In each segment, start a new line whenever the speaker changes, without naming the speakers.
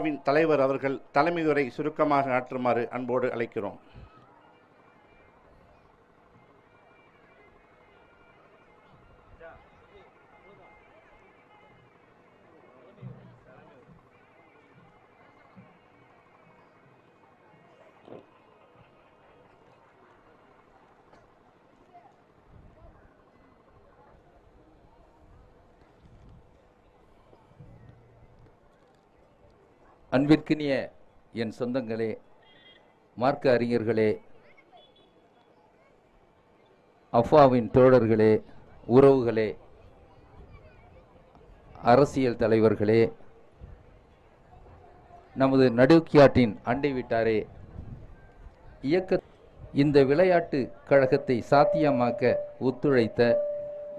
Win தலைவர் அவர்கள் தலைமை உரை சுருக்கமாக ஆற்றுமாறு அன்போடு அழைக்கிறோம்.
அன்பிற்கினிய என் சொந்தங்களே மார்க்க அறிஞர்களே அஃபாவின் தோழர்களே உறவுகளே அரசியல் தலைவர்களே நமது நடுக்கியாட்டின் அண்டை வீட்டாரே இயக்க இந்த விளையாட்டு கழகத்தை சாத்தியமாக்க ஒத்துழைத்த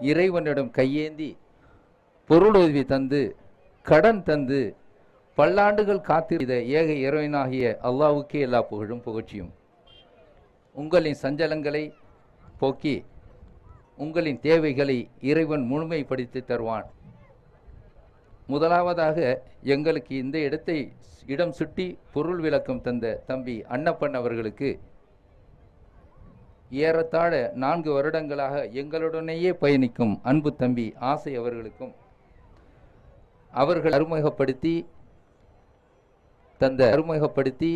இறைவனிடம் கையேந்தி பொருளுதவி தந்து கடன் தந்து பல்லாண்டுகள் காத்திருந்த ஏக இறைவனாகிய அல்லாவுக்கே எல்லா புகழும் புகழ்ச்சியும். உங்களின் சஞ்சலங்களை போக்கி உங்களின் தேவைகளை இறைவன் முழுமைப்படுத்தி தருவான். முதலாவதாக எங்களுக்கு இந்த இடத்தை இடம் சுட்டி பொருள் விளக்கம் தந்த தம்பி அன்னப்பன் அவர்களுக்கு ஏறத்தாழ நான்கு வருடங்களாக எங்களுடனேயே பயணிக்கும் அன்பு தம்பி ஆசை அவர்களுக்கும் அவர்கள் அறிமுகப்படுத்தி தந்த அறிமுகப்படுத்தி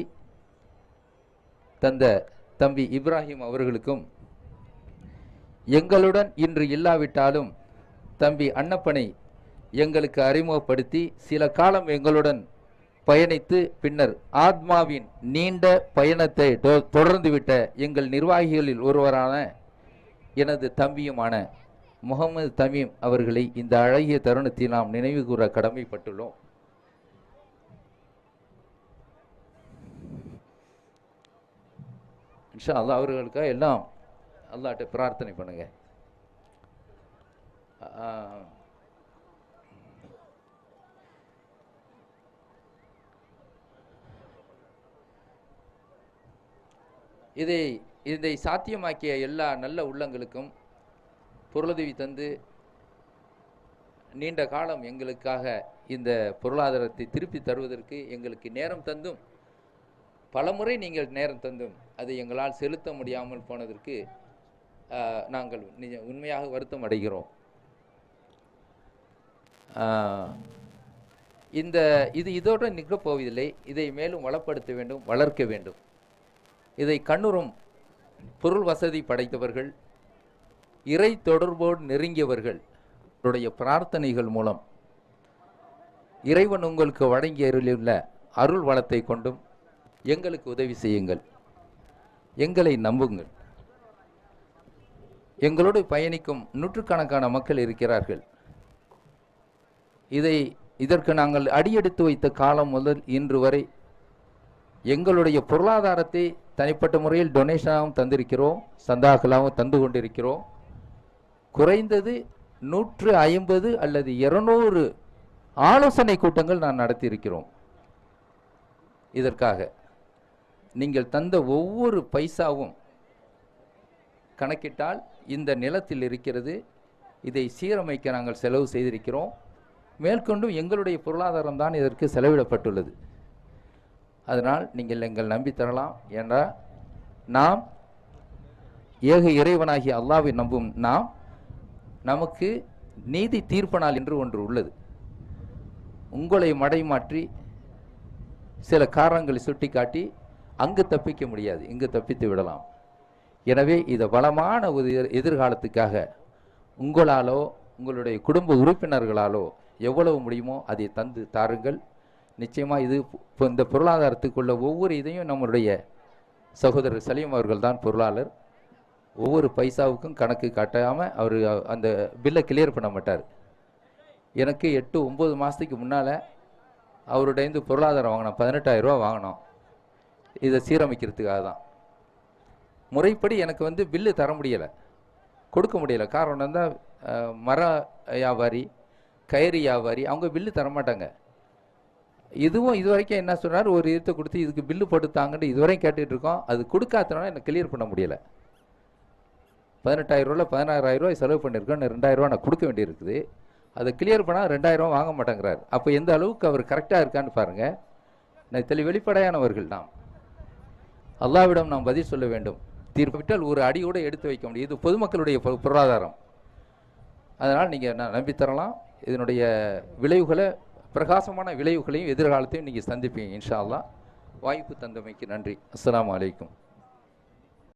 தந்த தம்பி இப்ராஹிம் அவர்களுக்கும் எங்களுடன் இன்று இல்லாவிட்டாலும் தம்பி அன்னப்பனை எங்களுக்கு அறிமுகப்படுத்தி சில காலம் எங்களுடன் பயணித்து பின்னர் ஆத்மாவின் நீண்ட பயணத்தை தொடர்ந்துவிட்ட எங்கள் நிர்வாகிகளில் ஒருவரான எனது தம்பியுமான முகமது தமீம் அவர்களை இந்த அழகிய தருணத்தில் நாம் நினைவு கூற கடமைப்பட்டுள்ளோம். இன்ஷா அல்லா அவர்களுக்காக எல்லாம் அல்லாட்ட பிரார்த்தனை பண்ணுங்க. இதை இதை சாத்தியமாக்கிய எல்லா நல்ல உள்ளங்களுக்கும் பொருளுதவி தந்து நீண்ட காலம் எங்களுக்காக இந்த பொருளாதாரத்தை திருப்பி தருவதற்கு எங்களுக்கு நேரம் தந்தும் பலமுறை நீங்கள் நேரம் தந்தும் அதை எங்களால் செலுத்த முடியாமல் போனதற்கு நாங்கள் நிஜ- உண்மையாக வருத்தம் அடைகிறோம். இந்த இது இதோடு நிற்கப் போவதில்லை. இதை மேலும் வளப்படுத்த வேண்டும் வளர்க்க வேண்டும். இதை கண்ணுறும் பொருள் வசதி படைத்தவர்கள் இறை தொடர்போடு நெருங்கியவர்கள் பிரார்த்தனைகள் மூலம் இறைவன் உங்களுக்கு வழங்கிய அருளியுள்ள அருள் வளத்தை கொண்டும் எங்களுக்கு உதவி செய்யுங்கள். எங்களை நம்புங்கள். எங்களோடு பயணிக்கும் நூற்றுக்கணக்கான மக்கள் இருக்கிறார்கள். இதை இதற்கு நாங்கள் அடியெடுத்து வைத்த காலம் முதல் இன்று வரை எங்களுடைய பொருளாதாரத்தை தனிப்பட்ட முறையில் டொனேஷனாகவும் தந்திருக்கிறோம் சந்தாக்களாகவும் தந்து கொண்டிருக்கிறோம். குறைந்தது நூற்று ஐம்பது அல்லது இருநூறு ஆலோசனை கூட்டங்கள் நான் நடத்தியிருக்கிறோம். இதற்காக. நீங்கள் தந்த ஒவ்வொரு பைசாவும் கணக்கிட்டால் இந்த நிலத்தில் இருக்கிறது. இதை சீரமைக்க நாங்கள் செலவு செய்திருக்கிறோம். மேற்கொண்டும் எங்களுடைய பொருளாதாரம் தான் இதற்கு செலவிடப்பட்டுள்ளது. அதனால் நீங்கள் எங்கள் நம்பி தரலாம். என்றால் நாம் ஏக இறைவனாகிய அல்லாவை நம்பும் நாம் நமக்கு நீதி தீர்ப்பனால் என்று ஒன்று உள்ளது. உங்களை மடைமாற்றி சில காரணங்களை சுட்டிக்காட்டி அங்கு தப்பிக்க முடியாது இங்கு தப்பித்து விடலாம். எனவே இதை வளமான ஒரு எதிர்காலத்துக்காக உங்களாலோ உங்களுடைய குடும்ப உறுப்பினர்களாலோ எவ்வளவு முடியுமோ அதை தந்து தாருங்கள். நிச்சயமாக இது இப்போ இந்த பொருளாதாரத்துக்குள்ள ஒவ்வொரு இதையும் நம்மளுடைய சகோதரர் சலீம் அவர்கள் தான் பொருளாளர். ஒவ்வொரு பைசாவுக்கும் கணக்கு காட்டாமல் அவர் அந்த பில்லை கிளியர் பண்ண மாட்டார். எனக்கு எட்டு ஒம்பது மாதத்துக்கு முன்னால் அவருடையந்து பொருளாதாரம் வாங்கினோம் பதினெட்டாயிரம் ரூபா வாங்கினோம். இதை சீரமைக்கிறதுக்காக தான் முறைப்படி எனக்கு வந்து பில்லு தர முடியலை. கொடுக்க முடியலை. காரணம் தான் மர வியாபாரி கயிறு வியாபாரி அவங்க பில்லு தர மாட்டாங்க இதுவும் இது வரைக்கும் என்ன சொன்னார்? ஒரு இடத்தை கொடுத்து இதுக்கு பில்லு போட்டுத்தாங்கன்னு இதுவரையும் கேட்டுட்டு இருக்கோம். அது கொடுக்காதனால எனக்கு கிளியர் பண்ண முடியலை. பதினெட்டாயிரம் ரூபாயில் பதினாறாயிரம் ரூபாய் செலவு பண்ணியிருக்கோம் இன்னும் ரெண்டாயிரம் நான் கொடுக்க வேண்டியிருக்குது. அதை கிளியர் பண்ணால் ரெண்டாயிரம் வாங்க மாட்டேங்கிறார். அப்போ எந்த அளவுக்கு அவர் கரெக்டாக இருக்கான்னு பாருங்கள் நான் தெளி வெளிப்படையானவர்கள் தான். அல்லாவிடம் நாம் பதில் சொல்ல வேண்டும். தீர்ப்பிட்டால் ஒரு அடி கூட எடுத்து வைக்க முடியும். இது பொதுமக்களுடைய பொ- பொருளாதாரம். அதனால் நீங்கள் நான் நம்பி தரலாம். இதனுடைய விளைவுகளை பிரகாசமான விளைவுகளையும் எதிர்காலத்தையும் நீங்கள் சந்திப்பீங்க இன்ஷா அல்லா வாய்ப்பு தந்தமைக்கு நன்றி. அஸ்லாம் அலைக்கும்.